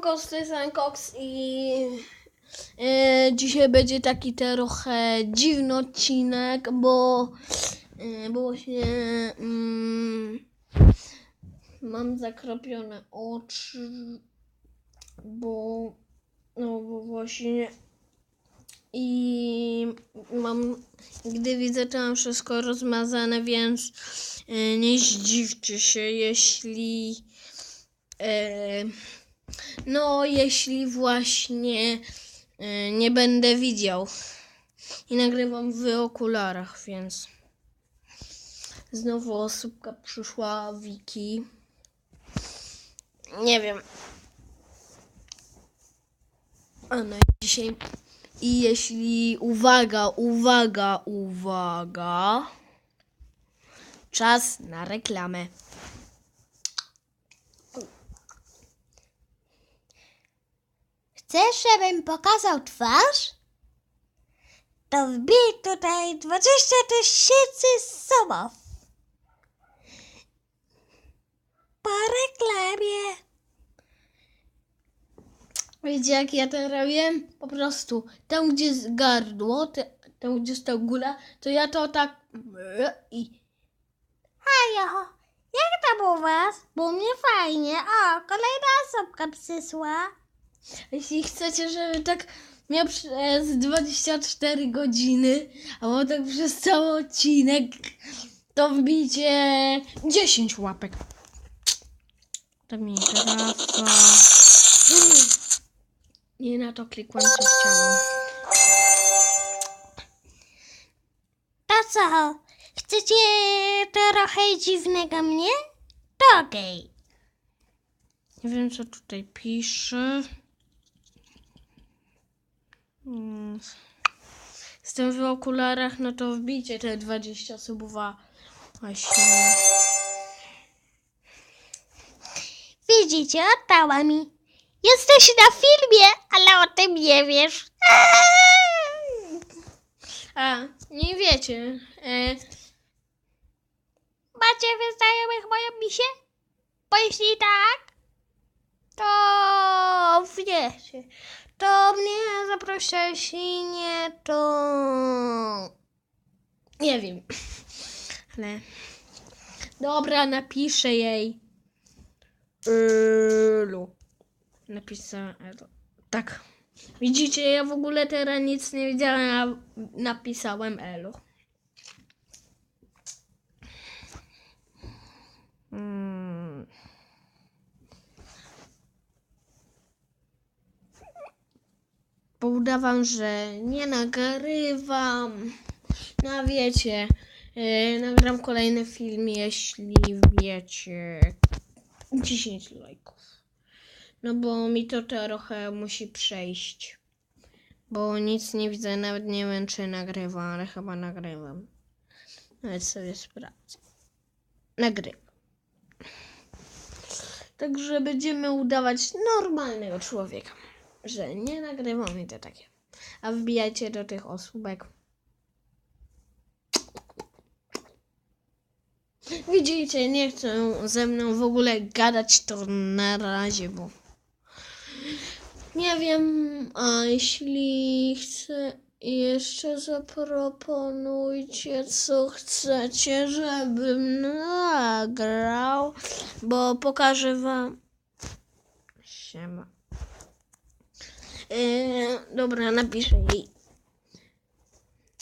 Cox, jest Cox i e, dzisiaj będzie taki trochę dziwny odcinek, bo, e, bo właśnie mm, mam zakropione oczy, bo no bo właśnie i mam, gdy widzę, to mam wszystko rozmazane, więc e, nie zdziwcie się, jeśli e, no, jeśli właśnie e, nie będę widział. I nagrywam w okularach, więc znowu osóbka przyszła, Wiki. Nie wiem. A no i dzisiaj. I jeśli. Uwaga, uwaga, uwaga. Czas na reklamę. Chcesz, żebym pokazał twarz? To wbij tutaj 20 tysięcy subów. Po reklamie. Wiecie jak ja to robię? Po prostu tam gdzie jest gardło, tam gdzie jest ta gula, to ja to tak i Hajo, jak tam u was? Bo mnie fajnie. O, kolejna osobka przysła. Jeśli chcecie, żeby tak miał przez 24 godziny, albo tak przez cały odcinek, to wbijcie 10 łapek. Tak mi trafa. Nie na to klikłem, co chciałem. To co? Chcecie trochę dziwnego mnie? To. Nie wiem, co tutaj pisze. Jestem w okularach, no to wbijcie te 20 subów, a właśnie. Widzicie, oddała mi. Jesteś na filmie, ale o tym nie wiesz. Eee! A, nie wiecie. E, Macie wyznajomych moją misię? Bo jeśli tak, wiecie. To mnie zaproszę, jeśli nie, to... nie wiem. Ale. Dobra, napiszę jej. Elu. Napisałem. Tak. Widzicie, ja w ogóle teraz nic nie widziałem, a napisałem Elu. Udawam, że nie nagrywam. No a wiecie, yy, nagram kolejny film, jeśli wiecie 10 lajków. No bo mi to trochę musi przejść. Bo nic nie widzę, nawet nie wiem czy nagrywam, ale chyba nagrywam. Nawet sobie sprawdzę. Nagrywam. Także będziemy udawać normalnego człowieka. Że nie nagrywam i to takie. A wbijajcie do tych osóbek. Widzicie, nie chcą ze mną w ogóle gadać to na razie, bo nie wiem, a jeśli chcę jeszcze zaproponujcie, co chcecie, żebym nagrał, bo pokażę wam. Siema. Yy, dobra, napiszę jej.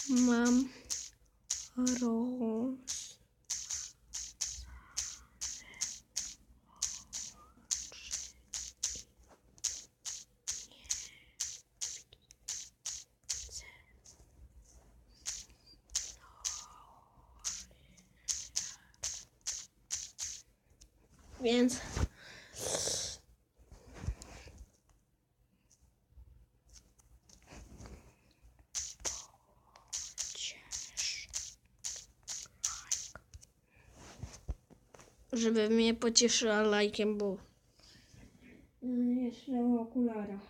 Mam roz... Więc żeby mnie pocieszyła lajkiem, bo jestem w okularach.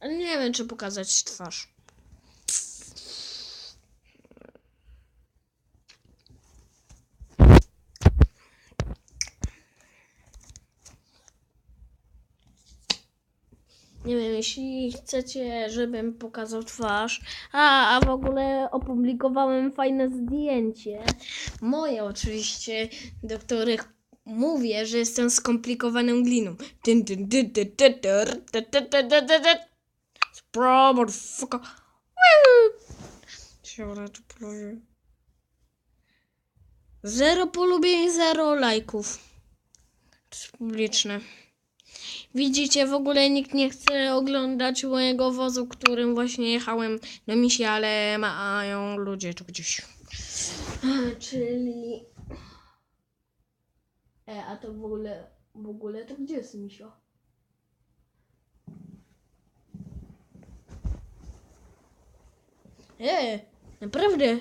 Ale nie wiem, czy pokazać twarz. Nie wiem, jeśli chcecie, żebym pokazał twarz. A, a w ogóle opublikowałem fajne zdjęcie. Moje oczywiście, do których mówię, że jestem skomplikowaną gliną. Zero polubień, zero lajków. Publiczne. Widzicie, w ogóle nikt nie chce oglądać mojego wozu, którym właśnie jechałem do misi, ale mają ludzie tu gdzieś. Czyli... E, a to w ogóle, w ogóle to gdzie jest misio? E, naprawdę.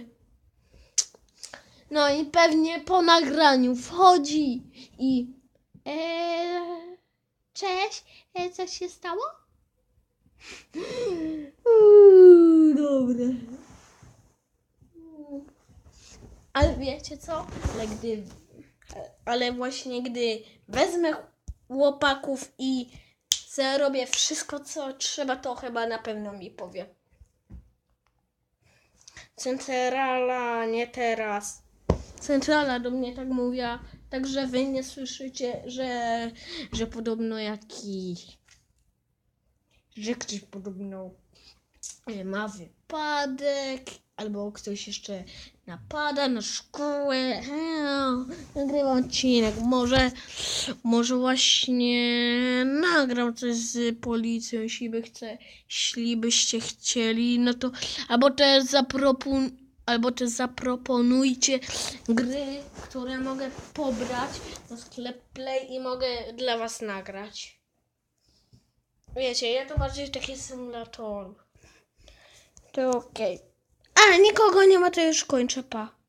No i pewnie po nagraniu wchodzi i Eee, cześć, e, coś się stało? Uuu, dobre. Ale wiecie co? Ale gdy. Ale właśnie gdy wezmę łopaków i zrobię wszystko, co trzeba, to chyba na pewno mi powie. Centrala, nie teraz. Centrala do mnie tak mówiła, także wy nie słyszycie, że, że podobno jakiś że ktoś podobno e, ma wypadek, albo ktoś jeszcze napada na szkołę. Nagrywam odcinek. Może, może właśnie nagram coś z policją, jeśli by chce, jeśli byście chcieli, no to albo też zapropon, albo też zaproponujcie gry, które mogę pobrać na sklep Play i mogę dla was nagrać. Wiecie, ja to bardziej taki symulator. To okej. A, nikogo nie ma, to już kończę, pa.